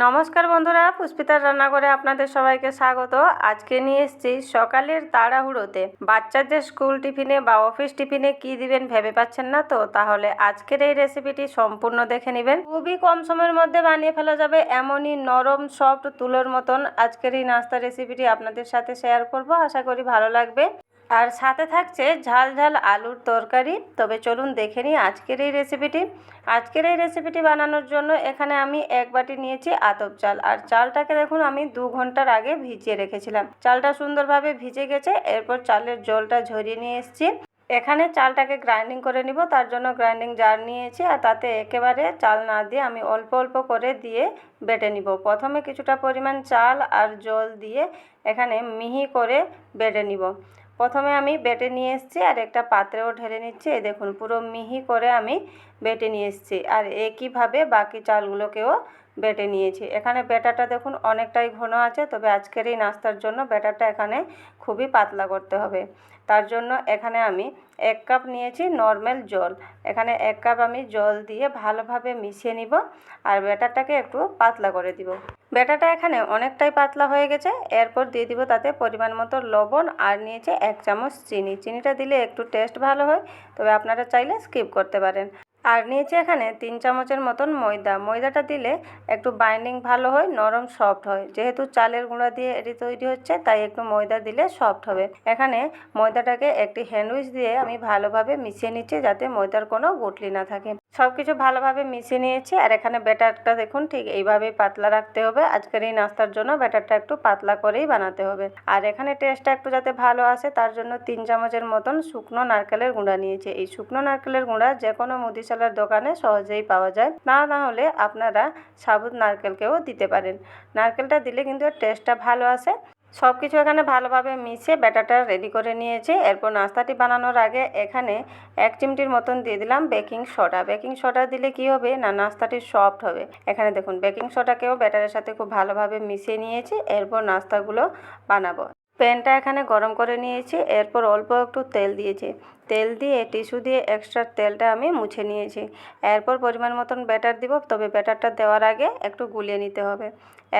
নমস্কার বন্ধুরা, পুষ্পিতার রান্নাঘরে আপনাদের সবাইকে স্বাগত। আজকে নিয়ে এসেছি সকালের তাড়াহুড়োতে। বাচ্চাদের স্কুল টিফিনে বা অফিস টিফিনে কি দিবেন ভেবে পাচ্ছেন না তো? তাহলে আজকের এই রেসিপিটি সম্পূর্ণ দেখে নেবেন। খুবই কম সময়ের মধ্যে বানিয়ে ফেলা যাবে এমনই নরম সফট তুলোর মতন। আজকের এই নাস্তা রেসিপিটি আপনাদের সাথে শেয়ার করব। আশা করি ভালো লাগবে। আর সাথে থাকছে ঝাল ঝাল আলুর তরকারি। তবে চলুন দেখে নিই আজকের এই রেসিপিটি আজকের এই রেসিপিটি বানানোর জন্য এখানে আমি এক বাটি নিয়েছি আতপ চাল। আর চালটাকে দেখুন আমি দু ঘণ্টার আগে ভিজিয়ে রেখেছিলাম। চালটা সুন্দরভাবে ভিজে গেছে, এরপর চালের জলটা ঝরিয়ে নিয়ে এসেছি। এখানে চালটাকে গ্রাইন্ডিং করে নিব, তার জন্য গ্রাইন্ডিং জার নিয়েছি আর তাতে একেবারে চাল না দিয়ে আমি অল্প অল্প করে দিয়ে বেটে নিব। প্রথমে কিছুটা পরিমাণ চাল আর জল দিয়ে এখানে মিহি করে বেটে নিব। প্রথমে আমি বেটে নিয়ে এসেছি আর একটা পাত্রেও ঢেলে নিচ্ছি। এই দেখুন, পুরো মিহি করে আমি বেটে নিয়ে এসেছি। আর একইভাবে বাকি চালগুলোকেও বেটে নিয়েছি। এখানে ব্যাটারটা দেখুন অনেকটাই ঘন আছে, তবে আজকের এই নাস্তার জন্য ব্যাটারটা এখানে খুবই পাতলা করতে হবে। তার জন্য এখানে আমি এক কাপ নিয়েছি নর্মাল জল। এখানে এক কাপ আমি জল দিয়ে ভালোভাবে মিশিয়ে নিব আর ব্যাটারটাকে একটু পাতলা করে দিব। ব্যাটারটা এখানে অনেকটাই পাতলা হয়ে গেছে। এরপর দিয়ে দিব তাতে পরিমাণ মতো লবণ আর নিয়েছে এক চামচ চিনি। চিনিটা দিলে একটু টেস্ট ভালো হয়, তবে আপনারা চাইলে স্কিপ করতে পারেন। আর নিয়েছি এখানে তিন চামচের মতন ময়দা। ময়দাটা দিলে একটু বাইন্ডিং ভালো হয়, নরম সফট হয়। যেহেতু চালের গুঁড়া দিয়ে এটি তৈরি হচ্ছে, তাই একটু ময়দা দিলে সফট হবে। এখানে ময়দাটাকে একটি হ্যান্ডউইচ দিয়ে আমি ভালোভাবে মিশিয়ে নিচ্ছি যাতে ময়দার কোনো গুটলি না থাকে। সব কিছু ভালোভাবে মিশিয়ে নিয়েছি আর এখানে ব্যাটারটা দেখুন, ঠিক এইভাবেই পাতলা রাখতে হবে। আজকের এই নাস্তার জন্য ব্যাটারটা একটু পাতলা করেই বানাতে হবে। আর এখানে টেস্টটা একটু যাতে ভালো আসে, তার জন্য তিন চামচের মতন শুকনো নারকেলের গুঁড়া নিয়েছি। এই শুকনো নারকেলের গুঁড়া যে কোনো মুদি চালের দোকানে সহজেই পাওয়া যায়। না না হলে আপনারা সাবুত নারকেলকেও দিতে পারেন। নারকেলটা দিলে কিন্তু টেস্টটা ভালো আসে। সব কিছু এখানে ভালোভাবে মিশিয়ে ব্যাটারটা রেডি করে নিয়েছি। এরপর নাস্তাটি বানানোর আগে এখানে এক চিমটির মতন দিয়ে দিলাম বেকিং সোডা বেকিং সোডা দিলে কি হবে? না, নাস্তাটি সফট হবে। এখানে দেখুন বেকিং সোডাকেও ব্যাটারের সাথে খুব ভালোভাবে মিশিয়ে নিয়েছি। এরপর নাস্তাগুলো বানাবো। প্যানটা এখানে গরম করে নিয়েছি। এরপর অল্প একটু তেল দিয়েছি। তেল দিয়ে, টিস্যু দিয়ে এক্সট্রা তেলটা আমি মুছে নিয়েছি। এরপর পরিমাণ মতন ব্যাটার দিব, তবে ব্যাটারটা দেওয়ার আগে একটু গুলিয়ে নিতে হবে।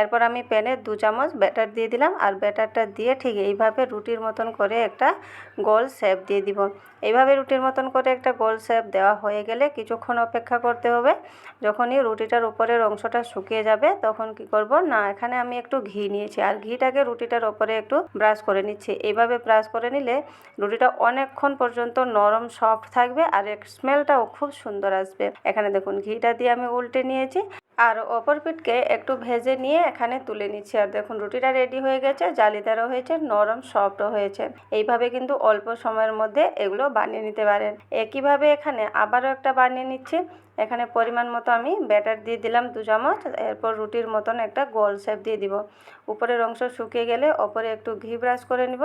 এরপর আমি প্যানে দু চামচ ব্যাটার দিয়ে দিলাম, আর ব্যাটারটা দিয়ে ঠিক এইভাবে রুটির মতন করে একটা গোল শেপ দিয়ে দিব। এইভাবে রুটির মতন করে একটা গোল শেপ দেওয়া হয়ে গেলে কিছুক্ষণ অপেক্ষা করতে হবে। যখনই রুটিটার উপরের অংশটা শুকিয়ে যাবে, তখন কি করব, না, এখানে আমি একটু ঘি নিয়েছি, আর ঘিটাকে রুটিটার ওপরে একটু ব্রাশ করে নিচ্ছি। এইভাবে ব্রাশ করে নিলে রুটিটা অনেকক্ষণ পর্যন্ত নরম সফট থাকবে আর এর স্মেলটাও খুব সুন্দর আসবে। এখানে দেখুন, ঘিটা দিয়ে আমি উল্টে নিয়েছি। আর অপর পিঠকে একটু ভেজে নিয়ে এখানে তুলে নিচ্ছি। আর দেখুন, রুটিটা রেডি হয়ে গেছে, জালিদারও হয়েছে, নরম সফটও হয়েছে। এইভাবে কিন্তু অল্প সময়ের মধ্যে এগুলো বানিয়ে নিতে পারেন। একইভাবে এখানে আবারও একটা বানিয়ে নিচ্ছি। এখানে পরিমাণ মতো আমি ব্যাটার দিয়ে দিলাম দু চামচ, এরপর রুটির মতন একটা গোল শেপ দিয়ে দিব। উপরের অংশ শুকিয়ে গেলে ওপরে একটু ঘি ব্রাশ করে নিব।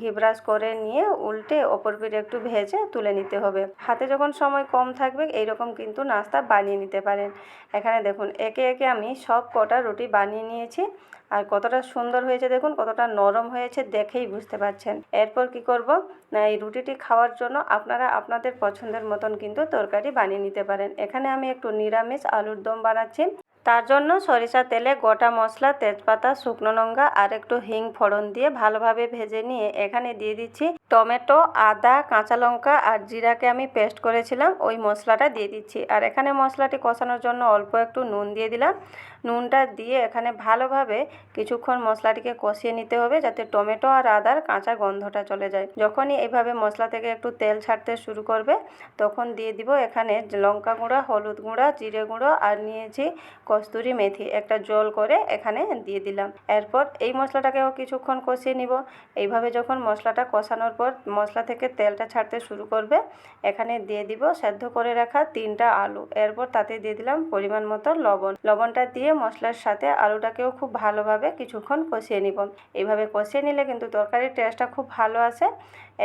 ঘি ব্রাশ করে নিয়ে উল্টে ওপর পিঠ একটু ভেজে তুলে নিতে হবে। হাতে যখন সময় কম থাকবে এইরকম কিন্তু নাস্তা বানিয়ে নিতে পারেন। এখানে দেখুন, একে একে আমি সব কটা রুটি বানিয়ে নিয়েছি। আর কতটা সুন্দর হয়েছে দেখুন, কতটা নরম হয়েছে দেখেই বুঝতে পারছেন। এরপর কি করব? না, এই রুটিটি খাওয়ার জন্য আপনারা আপনাদের পছন্দের মতন কিন্তু তরকারি বানিয়ে নিতে পারেন। এখানে আমি একটু নিরামিষ আলুর দম বানাচ্ছি। তার জন্য সরিষা তেলে গোটা মশলা, তেজপাতা, শুকনো লঙ্কা আর একটু হিং ফোড়ন দিয়ে ভালোভাবে ভেজে নিয়ে এখানে দিয়ে দিচ্ছি টমেটো, আদা, কাঁচা লঙ্কা আর জিরাকে আমি পেস্ট করেছিলাম। ওই মশলাটা দিয়ে দিচ্ছি। আর এখানে মশলাটি কষানোর জন্য অল্প একটু নুন দিয়ে দিলাম। নুনটা দিয়ে এখানে ভালোভাবে কিছুক্ষণ মশলাটিকে কষিয়ে নিতে হবে যাতে টমেটো আর আদার কাঁচা গন্ধটা চলে যায়। যখনই এইভাবে মশলা থেকে একটু তেল ছাড়তে শুরু করবে, তখন দিয়ে দিব এখানে লঙ্কা গুঁড়া, হলুদ গুঁড়া, জিরে গুঁড়ো আর নিয়েছি কস্তুরি মেথি একটা জল করে এখানে দিয়ে দিলাম। এরপর এই মশলাটাকেও কিছুক্ষণ কষিয়ে নিব। এইভাবে যখন মশলাটা কষানোর পর মশলা থেকে তেলটা ছাড়তে শুরু করবে, এখানে দিয়ে দিব সেদ্ধ করে রাখা তিনটা আলু। এরপর তাতে দিয়ে দিলাম পরিমাণ মতো লবণ। লবণটা দিয়ে মশলার সাথে আলুটাকেও খুব ভালোভাবে কিছুক্ষণ কষিয়ে নিব। এইভাবে কষিয়ে নিলে কিন্তু তরকারির টেস্টটা খুব ভালো আসে।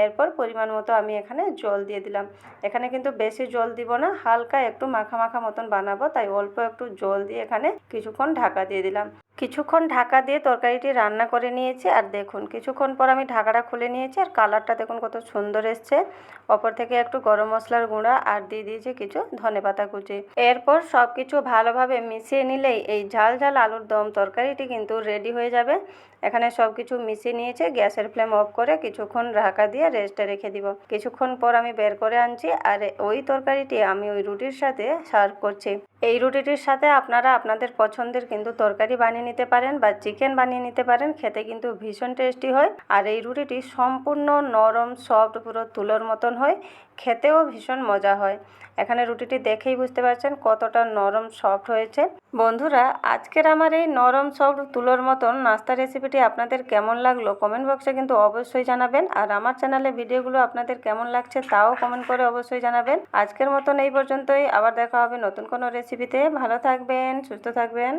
এরপর পরিমাণ মতো আমি এখানে জল দিয়ে দিলাম। এখানে কিন্তু বেশি জল দিব না, হালকা একটু মাখা মাখা মতন বানাবো, তাই অল্প একটু জল দিয়ে এখানে কিছুক্ষণ ঢাকা দিয়ে দিলাম। কিছুক্ষণ ঢাকা দিয়ে তরকারিটি রান্না করে নিয়েছি আর দেখুন, কিছুক্ষণ পর আমি ঢাকাটা খুলে নিয়েছি আর কালারটা দেখুন কত সুন্দর এসছে। ওপর থেকে একটু গরম মশলার গুঁড়া আর দিয়ে দিয়েছি কিছু ধনেপাতা কুচি। এরপর সব কিছু ভালোভাবে মিশিয়ে নিলেই এই ঝাল ঝাল আলুর দম তরকারিটি কিন্তু রেডি হয়ে যাবে। এখানে সব কিছু মিশিয়ে নিয়েছে, গ্যাসের ফ্লেম অফ করে কিছুক্ষণ ঢাকা দিয়ে রেস্টে রেখে দিব। কিছুক্ষণ পর আমি বের করে আনছি আর ওই তরকারিটি আমি ওই রুটির সাথে সার্ভ করছি। এই রুটিটির সাথে আপনারা আপনাদের পছন্দের কিন্তু তরকারি বানিয়ে নিতে পারেন বা চিকেন বানিয়ে নিতে পারেন, খেতে কিন্তু ভীষণ টেস্টি হয়। আর এই রুটিটি সম্পূর্ণ নরম সফট পুরো তুলোর মতন হয়, খেতেও ভীষণ মজা হয়। এখানে রুটিটি দেখেই বুঝতে পারছেন কতটা নরম সফট হয়েছে। বন্ধুরা, আজকের আমার এই নরম সফট তুলোর মতন নাস্তা রেসিপিটি আপনাদের কেমন লাগল কমেন্ট বক্সে কিন্তু অবশ্যই জানাবেন। আর আমার চ্যানেলে ভিডিওগুলো আপনাদের কেমন লাগছে তাও কমেন্ট করে অবশ্যই জানাবেন। আজকের মতন এই পর্যন্তই। আবার দেখা হবে নতুন কোনো রেসিপিতে ভালো থাকবেন সুস্থ থাকবেন।